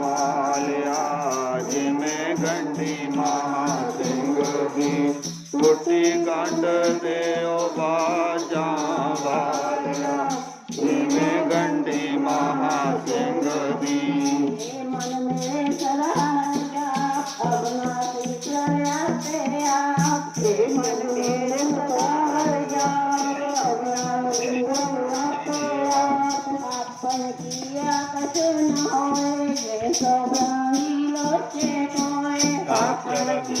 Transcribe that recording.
वालिया जिमें गंडी महासिंह दी टुटी गंड दे बाजा वालिया। जिमें गंडी महासिंह दी Oh, కోవాయిలో చేతోయే కాకలకి